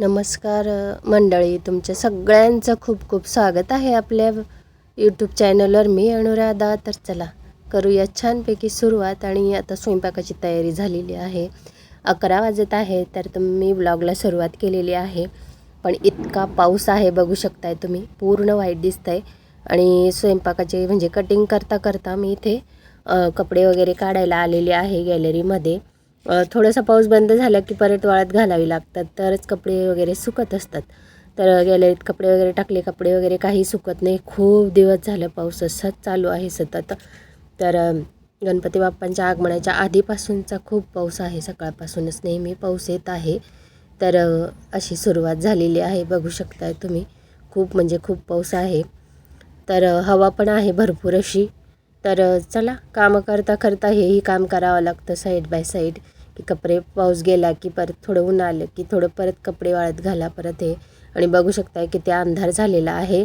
नमस्कार मंडळी. तुमच्या सगळ्यांचं खूप खूप स्वागत आहे आपल्या यूट्यूब चॅनलवर मी अनुराधा. तर चला करूया छानपैकी सुरुवात. आणि आता स्वयंपाकाची तयारी झालेली आहे. अकरा वाजत आहे तर तुम्ही ब्लॉगला सुरुवात केलेली आहे. पण इतका पाऊस आहे बघू शकताय तुम्ही. पूर्ण वाईट दिसतंय. आणि स्वयंपाकाचे म्हणजे कटिंग करता करता मी इथे कपडे वगैरे काढायला आलेले आहे गॅलरीमध्ये थोडासा पाऊस बंद झाला की परत वाळत घालावी लागतात. तरच कपडे वगैरे सुकत असतात. तर गॅलरीत कपडे वगैरे टाकले कपडे वगैरे काही सुकत नाही. खूप दिवस झालं पाऊस असंच चालू आहे सतत. तर गणपती बाप्पांच्या आगमनाच्या आधीपासूनचा खूप पाऊस आहे सकाळपासूनच. नेहमी पाऊस येत आहे. तर अशी सुरुवात झालेली आहे. बघू शकताय तुम्ही. खूप म्हणजे खूप पाऊस आहे. तर हवा पण आहे भरपूर अशी. तर चला कामं करता करता हेही काम करावं लागतं साईड बाय साईड की कपडे पाऊस गेला की परत थोडं ऊन आलं की थोडं परत कपडे वाळत घाला परत हे. आणि बघू शकताय की ते अंधार झालेला आहे.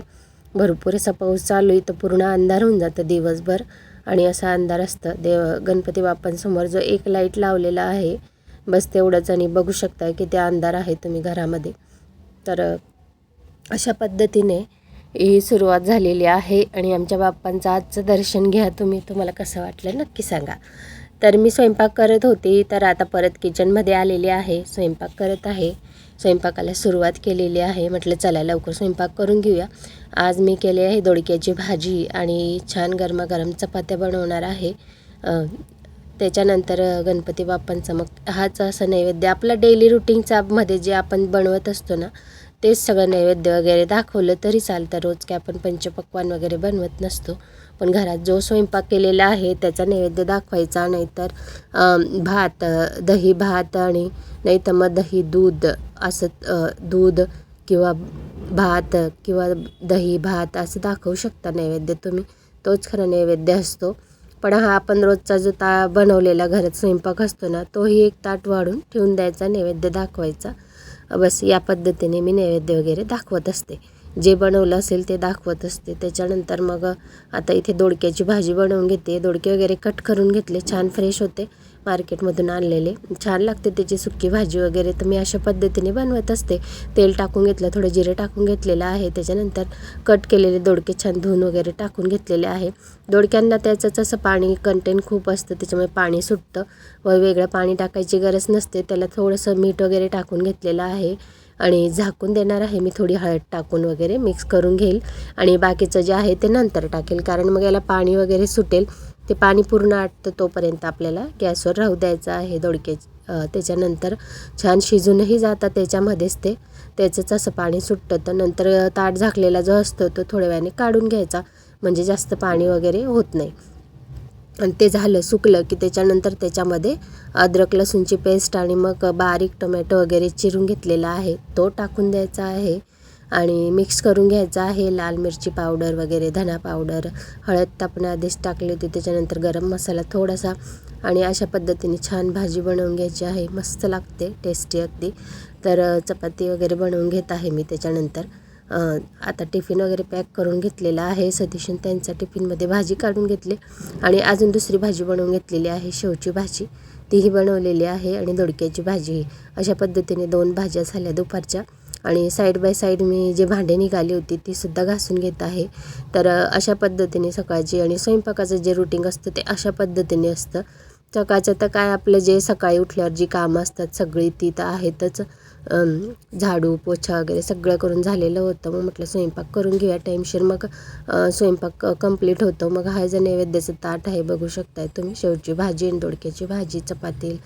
भरपूर असा पाऊस चालू आहे तर पूर्ण अंधार होऊन जातं दिवसभर. आणि असा अंधार असतं. देव गणपती बाप्पांसमोर जो एक लाइट लावलेला आहे बस तेवढंच. आणि बघू शकताय की ते अंधार आहे तुम्ही घरामध्ये. तर अशा पद्धतीने ही सुरुवात झालेली आहे आणि आमच्या बाप्पांचं आजचं दर्शन घ्या तुम्ही. तुम्हाला कसं वाटलं नक्की सांगा. तर मी स्वयंपाक करत होती तर आता परत किचनमध्ये आलेली आहे स्वयंपाक करत आहे. स्वयंपाकाला सुरुवात केलेली आहे. म्हटलं चला लवकर स्वयंपाक करून घेऊया. आज मी केली आहे दोडक्याची भाजी आणि छान गरमागरम चपात्या बनवणार आहे. त्याच्यानंतर गणपती बाप्पांचा मग हाच असं नैवेद्य. आपलं डेली रुटीनचा मध्ये जे आपण बनवत असतो ना तेच सगळं नैवेद्य वगैरे दाखवलं तरी चालतं. रोज काय आपण पंचपक्वान वगैरे बनवत नसतो. पण घरात जो स्वयंपाक केलेला आहे त्याचा नैवेद्य दाखवायचा नाहीतर भात दही भात आणि नाही तर मग दही दूध असं दूध किंवा भात किंवा दही भात असं दाखवू शकता नैवेद्य तुम्ही. तोच खरा नैवेद्य असतो. पण हा आपण रोजचा जो ता बनवलेला घरात स्वयंपाक असतो ना तोही एक ताट वाढून ठेवून द्यायचा नैवेद्य दाखवायचा. बस या पद्धतीने मी नैवेद्य वगैरे दाखवत असते. जे बनवलं असेल ते दाखवत असते. त्याच्यानंतर मग आता इथे दोडक्याची भाजी बनवून घेते. दोडके वगैरे कट करून घेतले. छान फ्रेश होते. मार्केटमधून आणलेले. छान लागते त्याची सुकी भाजी वगैरे. तर मी अशा पद्धतीने बनवत असते. तेल टाकून घेतलं थोडं जिरे टाकून घेतलेलं आहे. त्याच्यानंतर कट केलेले दोडके छान धुवून वगैरे टाकून घेतलेले आहे. दोडक्यांना त्याचंच असं पाणी कंटेंट खूप असतं त्याच्यामुळे पाणी सुटतं. व वेगळं पाणी टाकायची गरज नसते. त्याला थोडंसं मीठ वगैरे टाकून घेतलेलं आहे. आणि झाकून देणार आहे. मी थोडी हळद टाकून वगैरे मिक्स करून घेईल. आणि बाकीचं जे आहे ते नंतर टाकेल. कारण मग याला पाणी वगैरे सुटेल. ते पाणी पूर्ण आटतं तोपर्यंत आपल्याला गॅसवर राहू द्यायचं आहे दोडके त्याच्यानंतर छान शिजूनही जातात त्याच्यामध्येच ते. त्याचंच असं पाणी सुटतं. तर नंतर ताट झाकलेला जो असतो तो थोड्या वेळाने काढून घ्यायचा. म्हणजे जास्त पाणी वगैरे होत नाही. आणि ते झालं सुकलं की त्याच्यानंतर त्याच्यामध्ये अद्रक लसूणची पेस्ट आणि मग बारीक टोमॅटो वगैरे चिरून घेतलेला आहे. तो टाकून द्यायचा आहे. आणि मिक्स करून घ्यायचा आहे. लाल मिरची पावडर वगैरे धना पावडर हळद आपण आधीच टाकली होती. त्याच्यानंतर गरम मसाला थोडासा आणि अशा पद्धतीने छान भाजी बनवून घ्यायची आहे. मस्त लागते टेस्टी अगदी. तर चपाती वगैरे बनवून घेत आहे मी त्याच्यानंतर. आता टिफिन वगैरे पॅक करून घेतलेला आहे. सतीशन त्यांच्या टिफिनमध्ये भाजी काढून घेतली आणि अजून दुसरी भाजी बनवून घेतलेली आहे. शेवची भाजी. तीही बनवलेली आहे आणि दोडक्याची भाजी. अशा पद्धतीने दोन भाज्या झाल्या दुपारच्या. आणि साईड बाय साईड मी जे भांडे निघाली होती ती सुद्धा घासून घेत आहे. तर अशा पद्धतीने सकाळची आणि स्वयंपाकाचं जे रुटीन असतं ते अशा पद्धतीने असतं. सकाळचं तर काय आपलं जे सकाळी उठल्यावर जी कामं असतात सगळी ती तर आहेतच. झाडू पोछा वगैरे सगळं करून झालेलं होतं. मग म्हटलं स्वयंपाक करून घेऊया टाईमशीर मग स्वयंपाक कंप्लीट होतो. मग हा जे नैवेद्याचं ताट आहे बघू शकताय तुम्ही. शेवची भाजी आणि दोडक्याची भाजी चपाती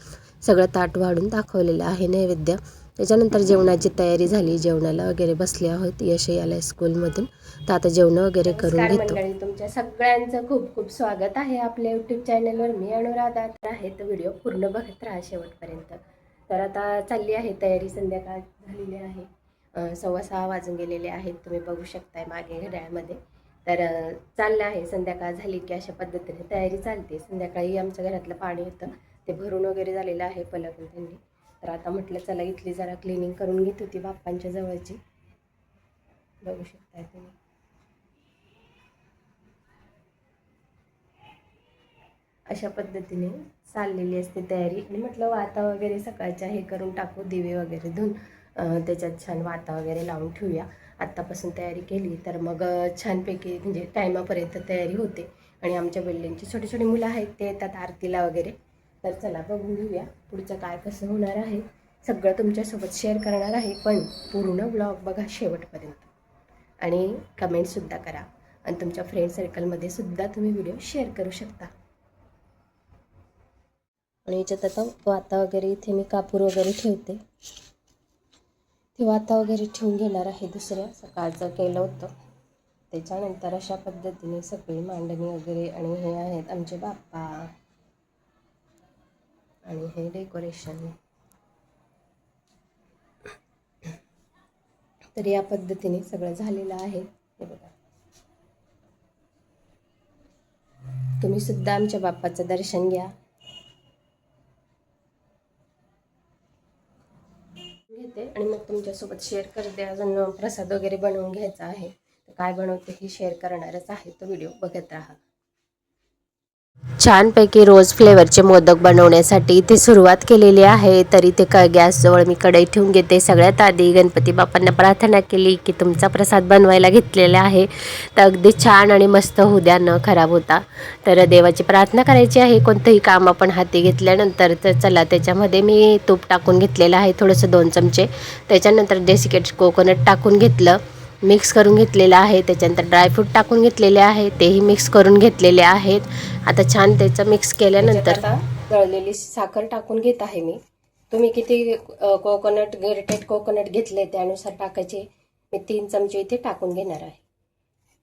सगळं ताट वाढून दाखवलेलं आहे नैवेद्य. त्याच्यानंतर जेवणाची तयारी झाली. जेवणाला वगैरे बसले आहोत यश याला स्कूलमधून. तर आता जेवण वगैरे करून घेतो. तुमच्या सगळ्यांचं खूप खूप स्वागत आहे आपल्या यूट्यूब चॅनलवर मी अनुराधा तर आहे तर व्हिडिओ पूर्ण बघत राहा शेवटपर्यंत. तर आता चालली आहे तयारी. संध्याकाळ झालेली आहे. सव्वा सहा वाजून गेलेले आहेत. तुम्ही बघू शकताय मागे घड्याळमध्ये. तर चाललं आहे. संध्याकाळ झाली की अशा पद्धतीने तयारी चालते. संध्याकाळी आमच्या घरातलं पाणी होतं. ते भरून वगैरे झालेलं आहे पलकून त्यांनी. तर आता म्हटलं चला इथली जरा क्लिनिंग करून घेत होती बाप्पांच्या जवळची. बघू शकताय तुम्ही. अशा पद्धतीने चाललेली असते तयारी. आणि म्हटलं वाता वगैरे सकाळच्या हे करून टाकू दिवे वगैरे धुवून त्याच्यात छान वाता वगैरे लावून ठेवूया. आत्तापासून तयारी केली तर मग छानपैकी म्हणजे टायमापर्यंत तयारी होते. आणि आमच्या बिल्डिंगची छोटी छोटी मुलं आहेत ते येतात आरतीला वगैरे. तर चला बघून घेऊया पुढचं काय कसं होणार आहे. सगळं तुमच्यासोबत शेअर करणार आहे पण पूर्ण ब्लॉग बघा शेवटपर्यंत. आणि कमेंटसुद्धा करा. आणि तुमच्या फ्रेंड सर्कलमध्ये सुद्धा तुम्ही व्हिडिओ शेअर करू शकता. आणि याच्यात आता वाता वगैरे इथे मी कापूर वगैरे ठेवते. ते वाता वगैरे ठेवून घेणार आहे दुसऱ्या सकाळचं केलं होतं. त्याच्यानंतर अशा पद्धतीने सगळी मांडणी वगैरे आणि हे आहेत आमचे बाप्पा. आणि हे डेकोरेशन तर या पद्धतीने सगळं झालेलं आहे. हे बघा. तुम्ही सुद्धा आमच्या बाप्पाचं दर्शन घ्या. घेते आणि मग तुमच्यासोबत शेअर करते. अजून प्रसाद वगैरे बनवून घ्यायचा आहे. तर काय बनवते हे शेअर करणारच आहे. तो व्हिडिओ बघत राहा. छानपैकी रोज फ्लेवरचे मोदक बनवण्यासाठी इथे सुरुवात केलेली आहे. तरी ते क गॅसजवळ मी कढई ठेवून घेते. सगळ्यात आधी गणपती बाप्पांना प्रार्थना केली की तुमचा प्रसाद बनवायला घेतलेला आहे. तर अगदी छान आणि मस्त होऊ द्या न खराब होता. तर देवाची प्रार्थना करायची आहे. कोणतंही काम आपण हाती घेतल्यानंतर तर चला त्याच्यामध्ये मी तूप टाकून घेतलेलं आहे. थोडंसं दोन चमचे. त्याच्यानंतर डेसिकेट कोकोनट टाकून घेतलं. मिक्स करून घेतलेलं आहे. त्याच्यानंतर ड्रायफ्रूट टाकून घेतलेले आहे. तेही मिक्स करून घेतलेले आहेत. आता छान त्याचं मिक्स केल्यानंतर गळलेली साखर टाकून घेत आहे मी. तुम्ही किती कोकोनट ग्रेटेड कोकोनट घेतले त्यानुसार टाकायचे. मी तीन चमचे इथे टाकून घेणार आहे.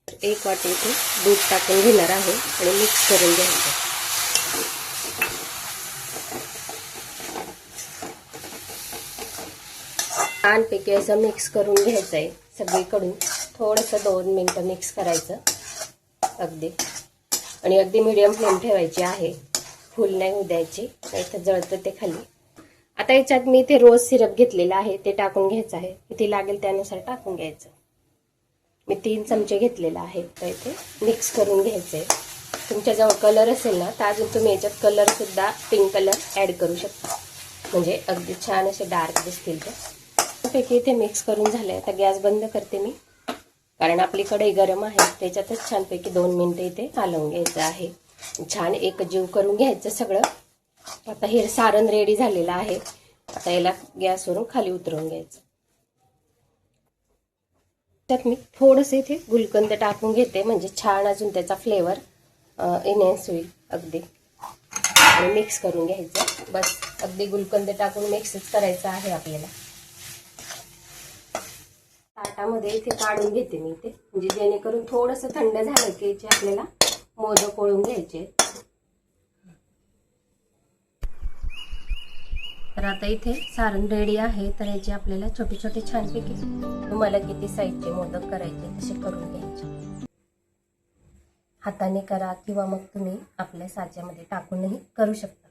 एक वाटी इथे दूध टाकून घेणार आहे आणि मिक्स करून घ्यायचं छानपैकी असं मिक्स करून घ्यायचं आहे. सगळीकडून थोडंसं दोन मिनटं मिक्स करायचं. अगदी. आणि अगदी मिडियम फ्लेम ठेवायची आहे. फुल नाही होऊ द्यायची नाही तर जळतं ते खाली. आता याच्यात मी इथे रोज सिरप घेतलेला आहे ते टाकून घ्यायचं आहे. किती लागेल त्यानुसार टाकून घ्यायचं. मी तीन चमचे घेतलेला आहे तर इथे मिक्स करून घ्यायचं आहे तुमच्याजवळ कलर असेल ना तर अजून तुम्ही याच्यात कलरसुद्धा पिंक कलर ॲड करू शकता. म्हणजे अगदी छान असे डार्क दिसतील ते. पैकी इथे मिक्स करून झालं आहे आता गॅस बंद करते मी. कारण आपली कढई गरम आहे. त्याच्यातच छानपैकी दोन मिनटं इथे कालवून घ्यायचं आहे. छान एक जीव करून घ्यायचं सगळं. आता हे सारण रेडी झालेलं आहे. आता याला गॅसवरून खाली उतरवून घ्यायचं. त्यात मी थोडंसं इथे गुलकंद टाकून घेते. म्हणजे छान अजून त्याचा फ्लेवर एनहॅन्स होईल अगदी. आणि मिक्स करून घ्यायचं. बस अगदी गुलकंद टाकून मिक्सच करायचं आहे आपल्याला. ताटामध्ये इथे काढून घेते मी इथे. म्हणजे जेणेकरून थोडंसं थंड झालं की याचे आपल्याला मोदक ओळून घ्यायचे. तर आता इथे सारण रेडी आहे. तर याचे आपल्याला छोटे छोटे छानपैकी तुम्हाला किती साईजचे मोदक करायचे तसे करून घ्यायचे. हाताने करा किंवा मग तुम्ही आपल्या साच्यामध्ये टाकूनही करू शकता.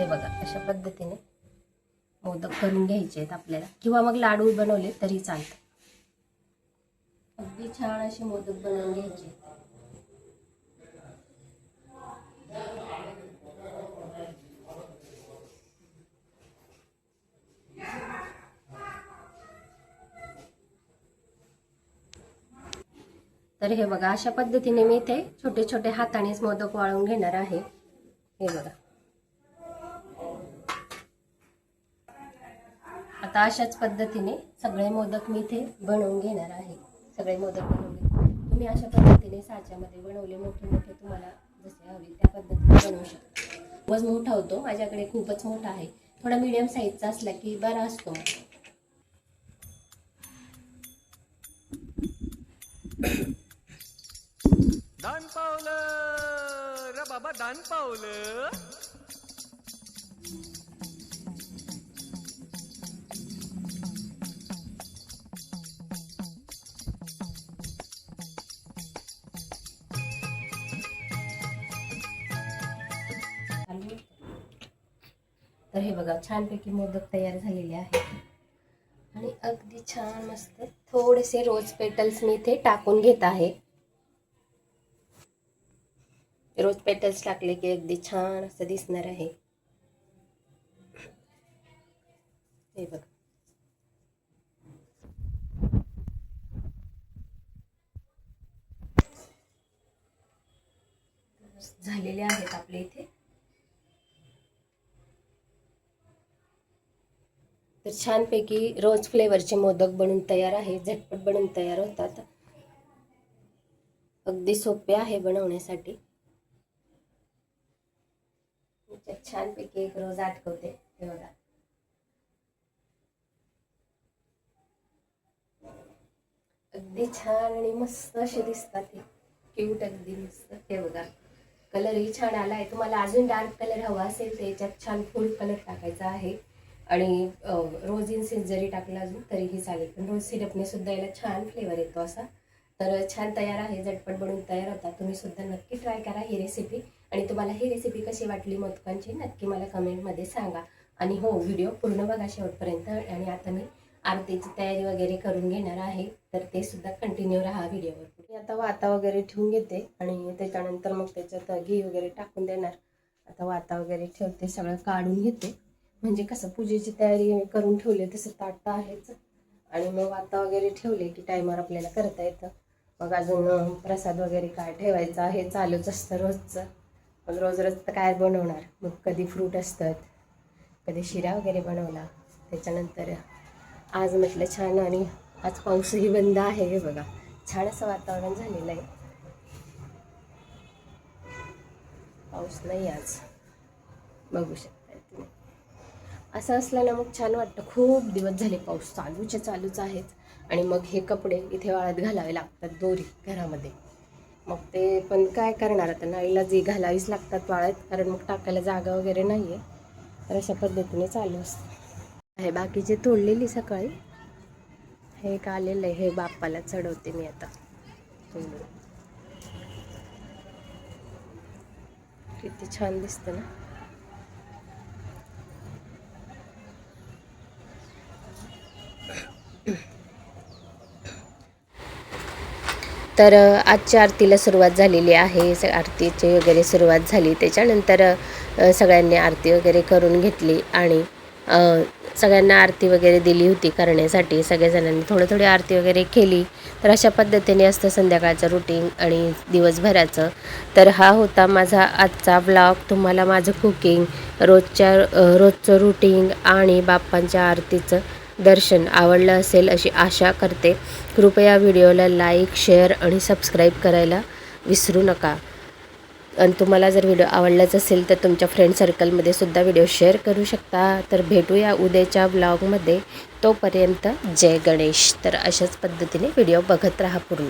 हे बघा अशा पद्धतीने मोदक करून घ्यायचे आहेत आपल्याला. किंवा मग लाडू बनवले तरी चालतं. अगदी छान असे मोदक बनवून घ्यायचे आहेत. तर हे बघा अशा पद्धतीने मी इथे छोटे छोटे हातानेच मोदक वाळून घेणार आहे. हे बघा. आता अशाच पद्धतीने सगळे मोदक मी इथे बनवून घेणार आहे. सगळे मोदक बनवले तुम्ही अशा पद्धतीने साच्यामध्ये बनवले मोठे मोठे तुम्हाला जसे हवे त्या पद्धतीने बनवू शकता. खूपच मोठा होतो माझ्याकडे खूपच मोठा आहे. थोडा मीडियम साईजचा असला की बरा असतो दान पावलं. रे बाबा दान पावलं. तर हे बघा छानपैकी मोदक तयार झालेले आहेत. आणि अगदी छान मस्त थोडेसे रोज पेटल्स मी इथे टाकून घेत आहे. रोज पेटल्स टाकले की अगदी छान असं दिसणार आहे. हे बघ. झालेले आहेत आपले इथे. तर छानपैकी रोज फ्लेवरचे मोदक बनून तयार आहे झटपट बनून तयार होतात. अगदी सोपे आहे बनवण्यासाठी. छानपैकी एक रोज आटकवते हे बघा. अगदी छान आणि मस्त असे दिसतात हे. क्यूट अगदी मस्त. हे बघा. कलरही छान आला आहे तुम्हाला अजून डार्क कलर हवा असेल तर याच्यात छान फुल कलर टाकायचा आहे. आणि रोज इन जरी टाकला अजून तरीही चालेल. पण रोज सिरपने सुद्धा याला छान फ्लेवर येतो असा. तर छान तयार आहे झटपट बनून तयार होता. तुम्ही सुद्धा नक्की ट्राय करा ही रेसिपी आणि तुम्हाला ही रेसिपी कशी वाटली मोदकांची नक्की मला कमेंटमध्ये सांगा. आणि हो व्हिडिओ पूर्ण बघा शेवटपर्यंत. आणि आता मी आरतीची तयारी वगैरे करून घेणार आहे. तर ते सुद्धा कंटिन्यू राहा व्हिडिओवर मी आता वाता वगैरे ठेवून घेते. आणि त्याच्यानंतर मग त्याच्यात घी वगैरे टाकून देणार. आता वाता वगैरे ठेवते सगळं काढून घेते. म्हणजे कसं पूजेची तयारी करून ठेवली तसं ताट तर आहेच. आणि मग वाता वगैरे ठेवले की टायमर आपल्याला करता येतं. मग अजून प्रसाद वगैरे काय ठेवायचा हे चालूच असतं रोजचं. मग रोज रोज तर काय बनवणार? मग कधी फ्रूट असतात कधी शिरा वगैरे बनवला. त्याच्यानंतर आज म्हटलं छान आणि आज पाऊसही बंद आहे हे बघा. छान असं वातावरण झालेलं आहे. पाऊस नाही आज. बघू शकतो. असं असल्यानं मग छान वाटतं. खूप दिवस झाले पाऊस चालूच्या चालूच आहेच आणि मग हे कपडे इथे वाळत घालावे लागतात दोरी घरामध्ये. मग ते पण काय करणार आता? नाईला जे घालावीच लागतात वाळत कारण मग टाकायला जागा वगैरे नाही आहे तर अशा पद्धतीने चालू असतं. हे बाकीचे तोडलेली सकाळी हे एक आलेलं आहे. हे बाप्पाला चढवते मी आता. किती छान दिसतं ना? तर आजच्या आरतीला सुरुवात झालेली आहे. स आरतीची वगैरे सुरुवात झाली. त्याच्यानंतर सगळ्यांनी आरती वगैरे करून घेतली आणि सगळ्यांना आरती वगैरे दिली होती करण्यासाठी. सगळ्याजणांनी थोडं थोडी आरती वगैरे केली. तर अशा पद्धतीने असतं संध्याकाळचं रुटीन आणि दिवसभराचं. तर हा होता माझा आजचा ब्लॉग तुम्हाला माझं कुकिंग रोजच्या रोजचं रुटीन आणि बाप्पांच्या आरतीचं दर्शन आवडलं असेल अशी आशा करते. कृपया व्हिडिओला लाईक शेअर आणि सबस्क्राईब करायला विसरू नका. आणि तुम्हाला जर व्हिडिओ आवडलाच असेल तर तुमच्या फ्रेंड सर्कलमध्ये सुद्धा व्हिडिओ शेअर करू शकता. तर भेटूया उद्याच्या ब्लॉगमध्ये. तोपर्यंत जय गणेश. तर अशाच पद्धतीने व्हिडिओ बघत राहा पूर्ण.